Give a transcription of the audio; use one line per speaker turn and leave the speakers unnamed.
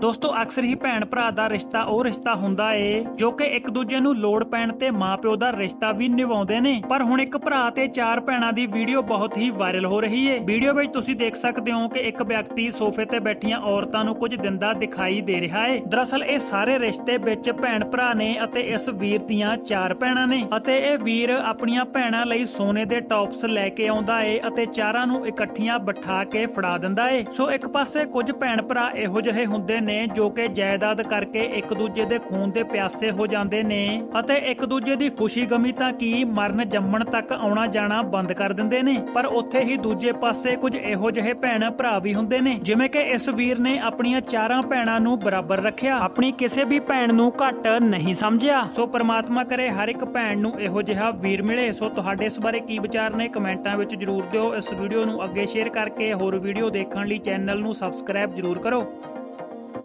ਦੋਸਤੋ, ਅਕਸਰ ਹੀ ਭੈਣ ਭਰਾ ਦਾ ਰਿਸ਼ਤਾ ਉਹ ਰਿਸ਼ਤਾ ਹੁੰਦਾ ਏ, ਜੋ ਕਿ ਇੱਕ ਦੂਜੇ ਨੂੰ ਲੋੜ ਪੈਣ ਤੇ ਮਾਪਿਓ ਦਾ ਰਿਸ਼ਤਾ ਵੀ ਨਿਭਾਉਂਦੇ ਨੇ। ਪਰ ਹੁਣ ਇੱਕ ਭਰਾ ਤੇ ਚਾਰ ਭੈਣਾਂ ਦੀ ਵੀਡੀਓ ਬਹੁਤ ਹੀ ਵਾਇਰਲ ਹੋ ਰਹੀ ਏ। ਵੀਡੀਓ ਵਿੱਚ ਤੁਸੀਂ ਦੇਖ ਸਕਦੇ ਹੋ ਕਿ ਇੱਕ ਵਿਅਕਤੀ ਸੋਫੇ ਤੇ ਬੈਠੀਆਂ ਔਰਤਾਂ ਨੂੰ ਕੁਝ ਦਿੰਦਾ ਦਿਖਾਈ ਦੇ ਰਿਹਾ ਏ। ਦਰਅਸਲ, ਇਹ ਸਾਰੇ ਰਿਸ਼ਤੇ ਵਿੱਚ ਭੈਣ ਭਰਾ ਨੇ ਅਤੇ ਇਸ ਵੀਰ ਦੀਆਂ ਚਾਰ ਭੈਣਾਂ ਨੇ। ਅਤੇ ਇਹ ਵੀਰ ਆਪਣੀਆਂ ਭੈਣਾਂ ਲਈ ਸੋਨੇ ਦੇ ਟੌਪਸ ਲੈ ਕੇ ਆਉਂਦਾ ਏ ਅਤੇ ਚਾਰਾਂ ਨੂੰ ਇਕੱਠੀਆਂ ਬਿਠਾ ਕੇ ਫੜਾ ਦਿੰਦਾ ਏ। ਸੋ, ਇੱਕ ਪਾਸੇ ਕੁਝ ਭੈਣ ਭਰਾ ਇਹੋ ਜਿਹੇ ਹੁੰਦੇ ਨੇ ਜੋ ਕਿ ਜਾਇਦਾਦ ਕਰਕੇ ਇੱਕ ਦੂਜੇ ਦੇ ਖੂਨ ਦੇ ਪਿਆਸੇ ਹੋ ਜਾਂਦੇ ਨੇ ਅਤੇ ਇੱਕ ਦੂਜੇ ਦੀ ਖੁਸ਼ੀ ਗਮੀ ਤਾਂ ਕੀ ਮਰਨ ਜੰਮਣ ਤੱਕ ਆਉਣਾ ਜਾਣਾ ਬੰਦ ਕਰ ਦਿੰਦੇ ਨੇ। ਪਰ ਉੱਥੇ ਹੀ ਦੂਜੇ ਪਾਸੇ ਕੁਝ ਇਹੋ ਜਿਹੇ ਭੈਣ ਭਰਾ ਵੀ ਹੁੰਦੇ ਨੇ, ਜਿਵੇਂ ਕਿ ਇਸ ਵੀਰ ਨੇ ਆਪਣੀਆਂ ਚਾਰਾਂ ਭੈਣਾਂ ਨੂੰ ਬਰਾਬਰ ਰੱਖਿਆ। ਆਪਣੀ ਕਿਸੇ ਵੀ ਭੈਣ ਨੂੰ ਘੱਟ ਨਹੀਂ ਸਮਝਿਆ। ਸੋ ਪ੍ਰਮਾਤਮਾ ਕਰੇ ਹਰ ਇੱਕ ਭੈਣ ਨੂੰ ਇਹੋ ਜਿਹਾ ਵੀਰ ਮਿਲੇ। ਸੋ ਤੁਹਾਡੇ ਇਸ ਬਾਰੇ ਕੀ ਵਿਚਾਰ ਨੇ ਕਮੈਂਟਾਂ ਵਿੱਚ ਜਰੂਰ ਦਿਓ। ਇਸ ਵੀਡੀਓ ਨੂੰ ਅੱਗੇ ਸ਼ੇਅਰ ਕਰਕੇ ਹੋਰ ਵੀਡੀਓ ਦੇਖਣ ਲਈ ਚੈਨਲ ਨੂੰ ਸਬਸਕ੍ਰਾਈਬ ਜਰੂਰ ਕਰੋ।